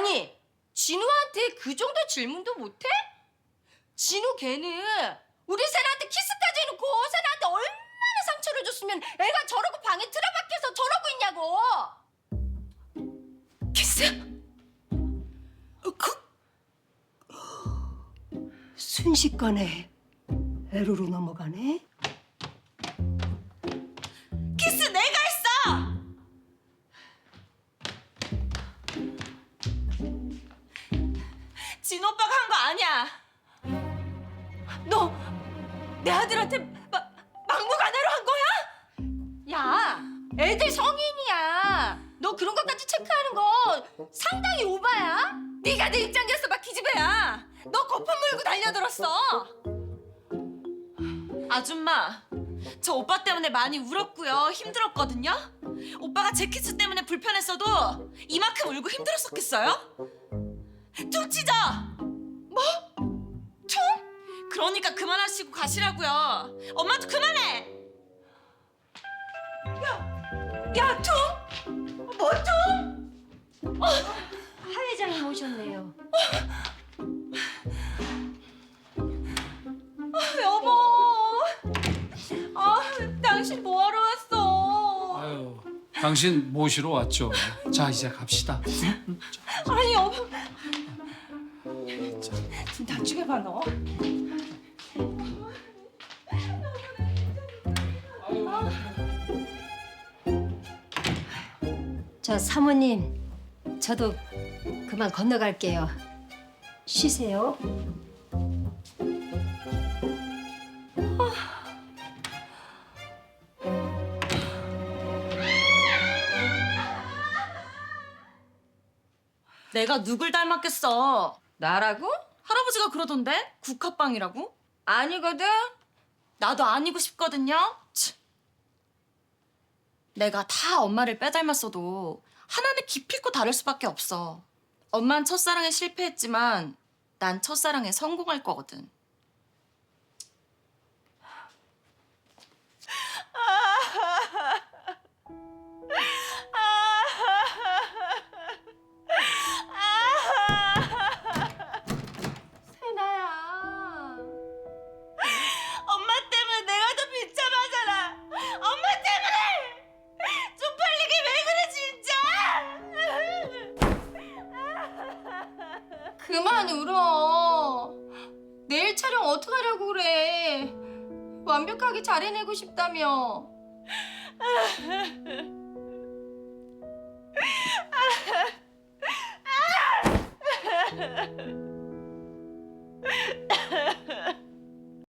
아니 진우한테 그 정도 질문도 못해? 진우 걔는 우리 세나한테 키스까지 해놓고 세나한테 얼마나 상처를 줬으면 애가 저러고 방에 틀어박혀서 저러고 있냐고 키스? 그 순식간에 애로로 넘어가네. 진 오빠가 한 거 아니야. 너 내 아들한테 마, 막무가내로 한 거야? 야, 애들 성인이야. 너 그런 것까지 체크하는 거 상당히 오바야. 네가 내 입장이었어, 막 기집애야. 너 거품 물고 달려들었어. 아줌마, 저 오빠 때문에 많이 울었고요. 힘들었거든요. 오빠가 제 키스 때문에 불편했어도 이만큼 울고 힘들었었겠어요? 퉁 치자! 뭐? 퉁? 그러니까 그만하시고 가시라고요. 엄마도 그만해! 야, 퉁! 뭐 퉁? 하 회장님 오셨네요. 여보. 아, 당신? 아유, 당신 모시러 왔죠. 자, 이제 갑시다. 아니, 여보. 나중에 봐, 너. 저 사모님, 저도 그만 건너갈게요. 쉬세요. 내가 누굴 닮았겠어? 나라고? 할아버지가 그러던데? 국화빵이라고? 아니거든. 나도 아니고 싶거든요. 치. 내가 다 엄마를 빼닮았어도 하나는 기필코 다를 수밖에 없어. 엄만 첫사랑에 실패했지만 난 첫사랑에 성공할 거거든. 그만 울어. 내일 촬영 어떡하려고 그래. 완벽하게 잘해내고 싶다며.